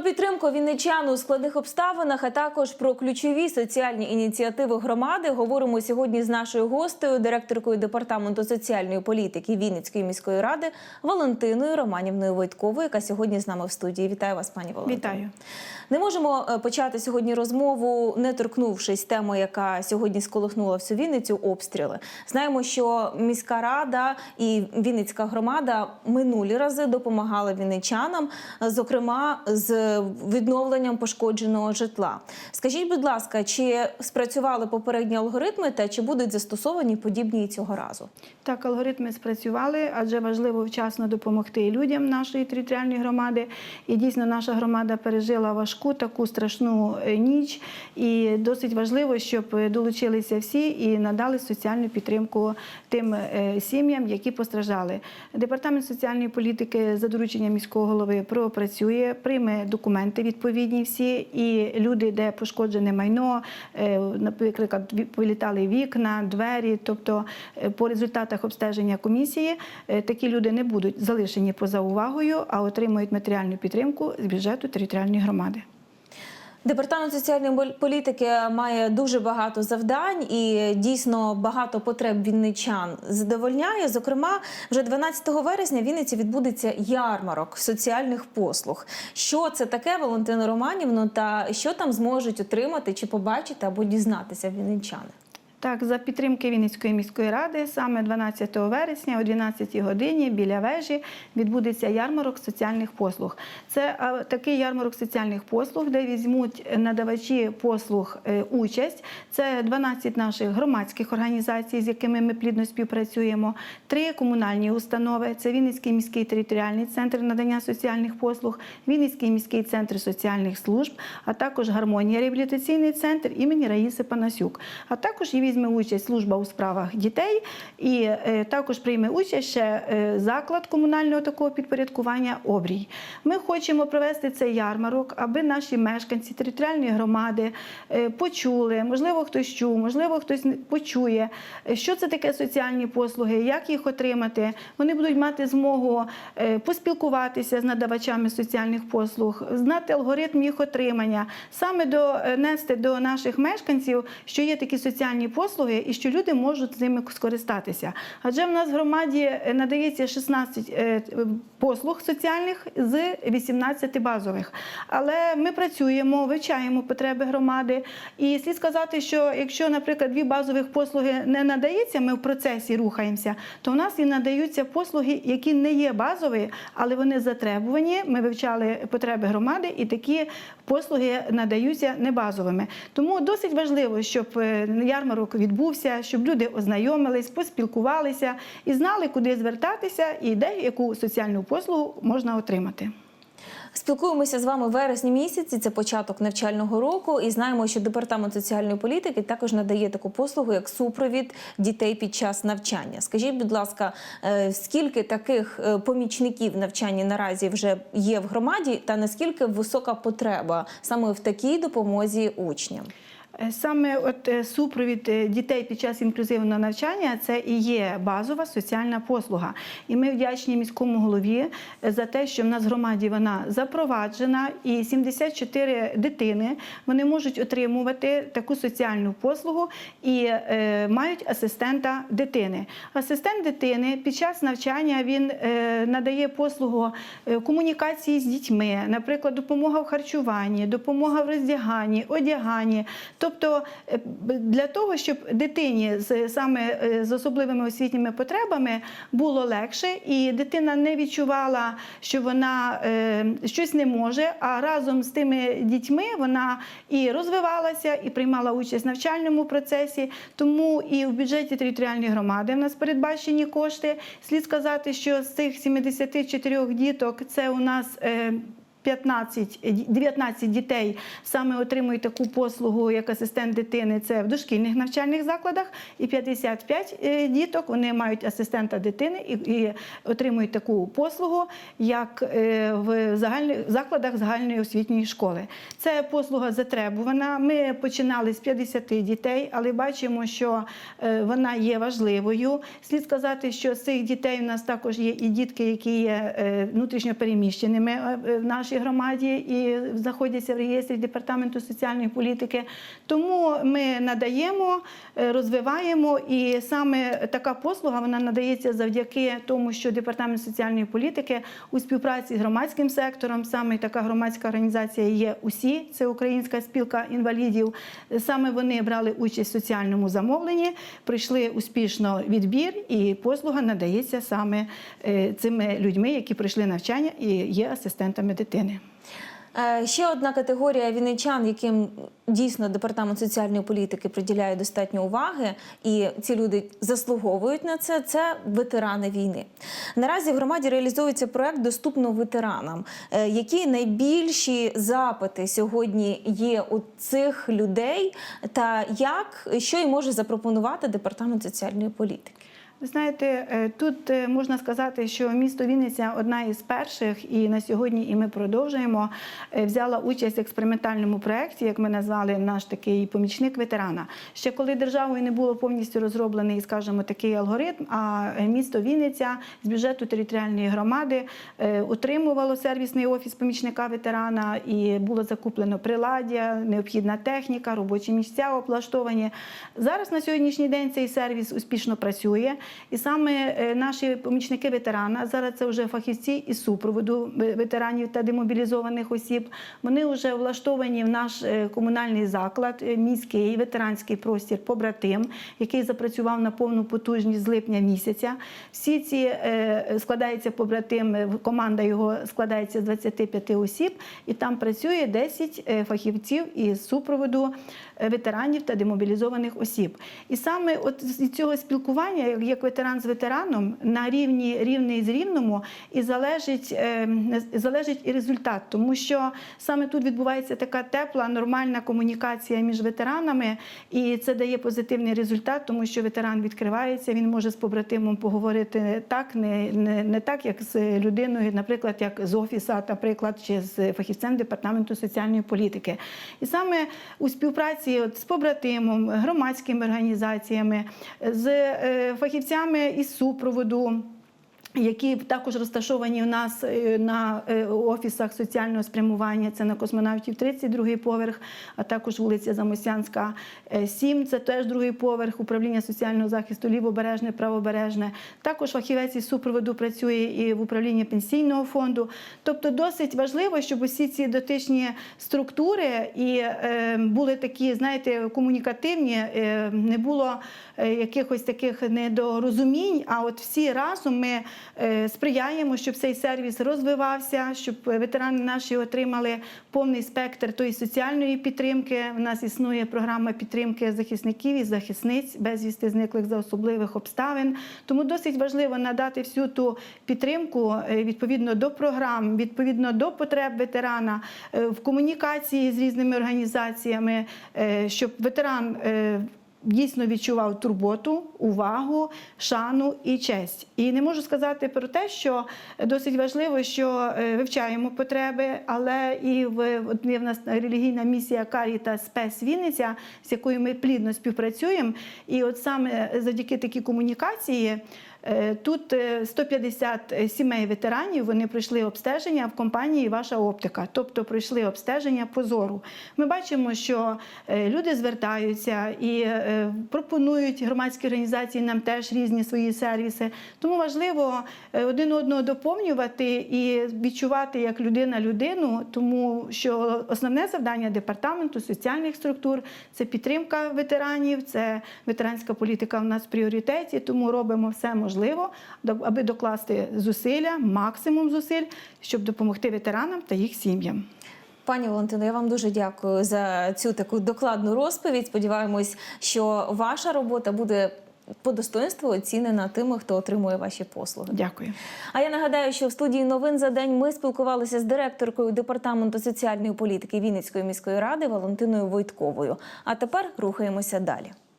Про підтримку вінничан у складних обставинах, а також про ключові соціальні ініціативи громади говоримо сьогодні з нашою гостею, директоркою департаменту соціальної політики Вінницької міської ради Валентиною Романівною Войтковою, яка сьогодні з нами в студії. Вітаю вас, пані Валентино. Вітаю. Не можемо е, почати сьогодні розмову, не торкнувшись теми, яка сьогодні сколихнула всю Вінницю обстріли. Знаємо, що міська рада і Вінницька громада минулі рази допомагали вінничанам, зокрема з відновленням пошкодженого житла. Скажіть, будь ласка, чи спрацювали попередні алгоритми та чи будуть застосовані подібні цього разу? Так, алгоритми спрацювали, адже важливо вчасно допомогти людям нашої територіальної громади. І дійсно наша громада пережила важку таку страшну е, ніч. І досить важливо, щоб е, долучилися всі і надали соціальну підтримку тим е, сім'ям, які постраждали. Департамент соціальної політики за дорученням міського голови пропрацює, прийме документи відповідні всі, і люди, де пошкоджене майно, е, наприклад, вилітали вікна, двері. Тобто, е, по результатах обстеження комісії е, такі люди не будуть залишені поза увагою, а отримують матеріальну підтримку з бюджету територіальної громади. Департамент соціальної політики має дуже багато завдань і дійсно багато потреб вінничан задовольняє. Зокрема, вже 12 вересня в Вінниці відбудеться ярмарок соціальних послуг. Що це таке, Валентина Романівну, та що там зможуть отримати чи побачити або дізнатися вінничани? Так, за підтримки Вінницької міської ради, саме 12 вересня о 12 годині біля вежі відбудеться ярмарок соціальних послуг. Це такий ярмарок соціальних послуг, де візьмуть надавачі послуг е, участь. Це 12 наших громадських організацій, з якими ми плідно співпрацюємо, три комунальні установи. Це Вінницький міський територіальний центр надання соціальних послуг, Вінницький міський центр соціальних служб, а також гармонія реабілітаційний центр імені Раїси Панасюк. А також і візьме участь служба у справах дітей, і е, також прийме участь ще е, заклад комунального такого підпорядкування Обрій. Ми хочемо провести цей ярмарок, аби наші мешканці територіальної громади е, почули, можливо, хтось чув, можливо, хтось почує, що це таке соціальні послуги, як їх отримати. Вони будуть мати змогу поспілкуватися з надавачами соціальних послуг, знати алгоритм їх отримання, саме донести до наших мешканців, що є такі соціальні послуги і що люди можуть з ними скористатися. Адже в нас в громаді е, надається 16 е, послуг соціальних з 18 базових. Але ми працюємо, вивчаємо потреби громади. І слід сказати, що якщо, наприклад, дві базових послуги не надається, ми в процесі рухаємося, то в нас і надаються послуги, які не є базові, але вони затребувані. Ми вивчали потреби громади, і такі послуги надаються небазовими. Тому досить важливо, щоб е, ярмарок відбувся, щоб люди ознайомились, поспілкувалися і знали, куди звертатися і де яку соціальну послугу можна отримати. Спілкуємося з вами в вересні місяці. Це початок навчального року, і знаємо, що департамент соціальної політики також надає таку послугу, як супровід дітей під час навчання. Скажіть, будь ласка, е, скільки таких е, помічників навчання наразі вже є в громаді, та наскільки висока потреба саме в такій допомозі учням? Е, Саме от е, супровід е, дітей під час інклюзивного навчання це і є базова соціальна послуга. І ми вдячні міському голові за те, що в нас в громаді вона запроваджена, і 74 дитини вони можуть отримувати таку соціальну послугу і е, мають асистента дитини. Асистент дитини під час навчання він е, надає послугу комунікації з дітьми, наприклад, допомога в харчуванні, допомога в роздяганні, одяганні. Тобто е, для того, щоб дитині з саме е, з особливими освітніми потребами було легше, і дитина не відчувала, що вона е, щось не може, а разом з тими дітьми вона і розвивалася, і приймала участь в навчальному процесі. Тому і в бюджеті територіальної громади в нас передбачені кошти. Слід сказати, що з цих 74 діток це у нас. Е, 15, е, 19 дітей саме отримують таку послугу як асистент дитини. Це в дошкільних навчальних закладах, і 55 е, діток вони мають асистента дитини і, і отримують таку послугу, як е, в загальних закладах загальної освітньої школи. Це послуга затребувана. Ми починали з 50 дітей, але бачимо, що е, вона є важливою. Слід сказати, що з цих дітей у нас також є і дітки, які є е, внутрішньо переміщеними е, в нашій нашій громаді і знаходяться в реєстрі департаменту соціальної політики. Тому ми надаємо, е, розвиваємо, і саме така послуга вона надається завдяки тому, що департамент соціальної політики у співпраці з громадським сектором, саме така громадська організація є усі, це Українська спілка інвалідів. Саме вони брали участь в соціальному замовленні, пройшли успішно відбір, і послуга надається саме е, цими людьми, які пройшли навчання і є асистентами дитини. Е, Ще одна категорія вінничан, яким дійсно департамент соціальної політики приділяє достатньо уваги, і ці люди заслуговують на це. Це ветерани війни. Наразі в громаді реалізується проект Доступно ветеранам. Е, Які найбільші запити сьогодні є у цих людей, та як що їм може запропонувати департамент соціальної політики? Знаєте, е, тут е, можна сказати, що місто Вінниця одна із перших, і на сьогодні і ми продовжуємо е, взяла участь в експериментальному проєкті, як ми назвали наш такий помічник ветерана. Ще коли державою не було повністю розроблений, скажімо, такий алгоритм, а місто Вінниця з бюджету територіальної громади отримувало сервісний офіс помічника ветерана, і було закуплено приладдя, необхідна техніка, робочі місця облаштовані. Зараз на сьогоднішній день цей сервіс успішно працює. І саме е, наші помічники ветерана, зараз це вже фахівці із супроводу ветеранів та демобілізованих осіб. Вони вже влаштовані в наш е, комунальний заклад, е, міський ветеранський простір побратим, який запрацював на повну потужність з липня місяця. Всі ці складається побратим, команда його складається з 25 осіб, і там працює 10 е, фахівців із супроводу ветеранів та демобілізованих осіб. І саме от з цього спілкування, як- як ветеран з ветераном, на рівні рівний з рівному, і залежить, е, залежить і результат, тому що саме тут відбувається така тепла, нормальна комунікація між ветеранами, і це дає позитивний результат, тому що ветеран відкривається, він може з побратимом поговорити так, не, не, не так, як з людиною, наприклад, як з офіса, наприклад, чи з фахівцем департаменту соціальної політики. І саме у співпраці от з побратимом, громадськими організаціями, з е, фахівцями із супроводу. Які також розташовані у нас е, на е, офісах соціального спрямування. Це на космонавтів 32 поверх, а також вулиця Замосянська, е, 7, це теж другий поверх управління соціального захисту лівобережне, правобережне. Також фахівець із супроводу працює і в управлінні пенсійного фонду. Тобто досить важливо, щоб усі ці дотичні структури і е, були такі, знаєте, комунікативні, е, не було е, якихось таких недорозумінь. А от всі разом ми е, сприяємо, щоб цей сервіс розвивався, щоб ветерани наші отримали повний спектр тої соціальної підтримки. У нас існує програма підтримки захисників і захисниць безвісти зниклих за особливих обставин. Тому досить важливо надати всю ту підтримку е, відповідно до програм, відповідно до потреб ветерана е, в комунікації з різними організаціями, е, щоб ветеран. Дійсно відчував турботу, увагу, шану і честь. І не можу сказати про те, що досить важливо, що е, вивчаємо потреби, але і в от в нас релігійна місія Каріта Спес Вінниця, з якою ми плідно співпрацюємо. І от саме завдяки такій комунікації. Е, Тут е, 150 сімей ветеранів вони пройшли обстеження в компанії Ваша оптика, тобто пройшли обстеження по зору. Ми бачимо, що е, люди звертаються і е, пропонують громадські організації нам теж різні свої сервіси. Тому важливо е, один одного доповнювати і відчувати як людина людину, тому що основне завдання департаменту соціальних структур це підтримка ветеранів, це ветеранська політика в нас в пріоритеті. Тому робимо все можливе, аби докласти зусилля, максимум зусиль, щоб допомогти ветеранам та їх сім'ям. Пані Валентино, я вам дуже дякую за цю таку докладну розповідь. Сподіваємось, що ваша робота буде по достоинству оцінена тими, хто отримує ваші послуги. Дякую. А я нагадаю, що в студії новин за день ми спілкувалися з директоркою департаменту соціальної політики Вінницької міської ради Валентиною Войтковою. А тепер рухаємося далі.